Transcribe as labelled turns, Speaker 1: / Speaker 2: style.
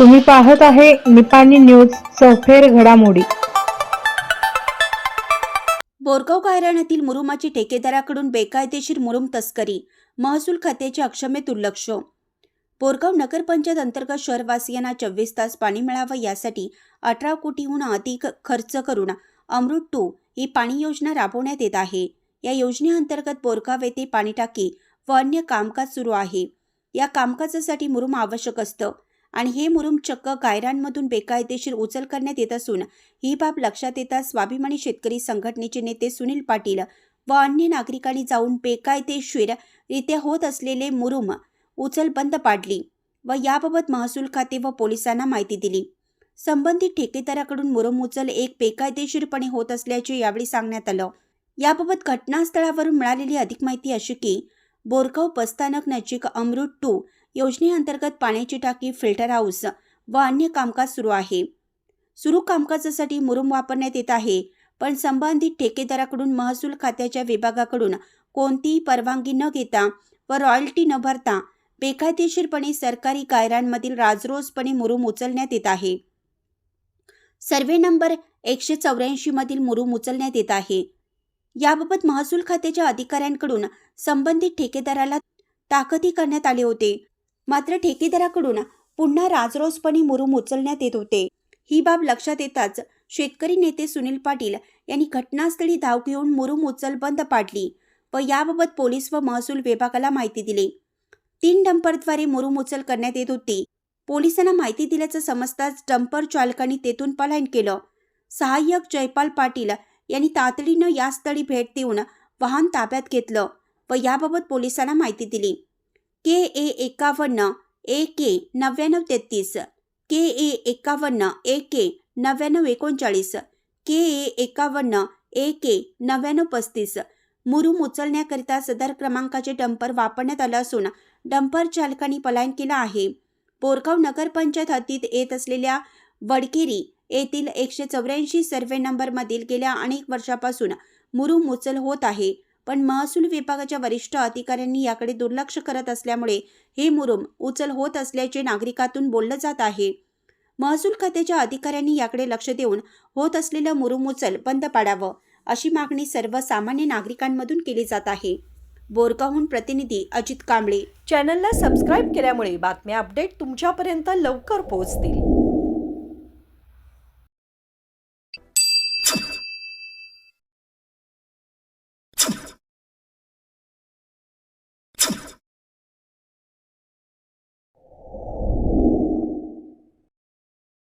Speaker 1: तुम्ही पाहत आहे निपाणी न्यूज सफेर घडामोडी.
Speaker 2: बोरगाव गायराण्यातील मुरुमाची ठेकेदाराकडून बेकायदेशीर मुरुम तस्करी महसूल खात्याच्या अक्षम्य दुर्लक्ष. बोरगाव नगरपंचायत अंतर्गत शहरवासियांना चोवीस तास पाणी मिळावं यासाठी अठरा कोटीहून अधिक खर्च करून अमृत टू ही पाणी योजना राबवण्यात येत आहे. या योजनेअंतर्गत बोरगाव येथे पाणी टाकी व अन्य कामकाज सुरू आहे. या कामकाजासाठी मुरुम आवश्यक असतं. आणि हे मुरुम चक्क गायरांमधून बेकायदेशीर उचल करण्यात येत असून ही बाब लक्षात येता स्वाभिमानी शेतकरी संघटनेचे नेते सुनील पाटील व अन्य नागरिकांनी जाऊन बेकायदेशीररित्या होत असलेले मुरुम उचल बंद पाडली व याबाबत महसूल खाते व पोलिसांना माहिती दिली. संबंधित ठेकेदाराकडून मुरुम उचल एक बेकायदेशीरपणे होत असल्याचे यावेळी सांगण्यात आलं. याबाबत घटनास्थळावरून मिळालेली अधिक माहिती अशी की बोरगाव बसस्थानक नजीक अमृत टू योजनेअंतर्गत पाण्याची टाकी फिल्टर हाऊस व अन्य कामकाज सुरू आहे. सुरू कामकाजासाठी मुरुम वापरण्यात येत आहे पण संबंधित ठेकेदाराकडून महसूल खात्याच्या विभागाकडून कोणतीही परवानगी न घेता व रॉयल्टी न भरता बेकायदेशीरपणे सरकारी गायरांमधील राजरोसपणे मुरुम उचलण्यात येत आहे. सर्वे नंबर एकशे चौऱ्याऐंशीमधील मुरुम उचलण्यात येत आहे. याबाबत महसूल खात्याच्या अधिकाऱ्यांकडून संबंधित ठेकेदाराला ताकदी करण्यात आले होते. मात्र ठेकेदाराकडून पुन्हा राजरोसपणे मुरुम उचलण्यात येत होते. ही बाब लक्षात येताच शेतकरी नेते सुनील पाटील यांनी घटनास्थळी धाव घेऊन मुरुम उचल बंद पाडली व याबाबत पोलीस व महसूल विभागाला माहिती दिली. तीन डंपरद्वारे मुरुम उचल करण्यात येत होती. पोलिसांना माहिती दिल्याचं समजताच डंपर चालकांनी तेथून पलायन केलं. सहाय्यक जयपाल पाटील यांनी तातडीनं या स्थळी भेट देऊन वाहन ताब्यात घेतलं व याबाबत पोलिसांना माहिती दिली. के ए एकावन्न ए के नव्याण्णव तेहतीस के ए एकावन्न ए के नव्याण्णव एकोणचाळीस के ए एकावन्न ए के नव्याण्णव पस्तीस. मुरुम उचलण्याकरिता सदर क्रमांकाचे डंपर वापरण्यात आलं असून डंपर चालकांनी पलायन केलं आहे. बोरगाव नगरपंचायत हद्दीत येत असलेल्या वडकेरी येथील एकशे चौऱ्याऐंशी सर्वे नंबरमधील गेल्या अनेक वर्षापासून मुरुम उचल होत आहे. पण महसूल विभागाच्या वरिष्ठ अधिकाऱ्यांनी याकडे दुर्लक्ष करत असल्यामुळे हे मुरुम उचल होत असल्याचे नागरिकातून बोललं जात आहे. महसूल खात्याच्या अधिकाऱ्यांनी याकडे लक्ष देऊन होत असलेलं मुरुम उचल बंद पाडावं अशी मागणी सर्वसामान्य नागरिकांमधून केली जात आहे. बोरगाहून प्रतिनिधी अजित कांबळे.
Speaker 3: चॅनलला सबस्क्राईब केल्यामुळे बातम्या अपडेट तुमच्यापर्यंत लवकर पोहोचतील.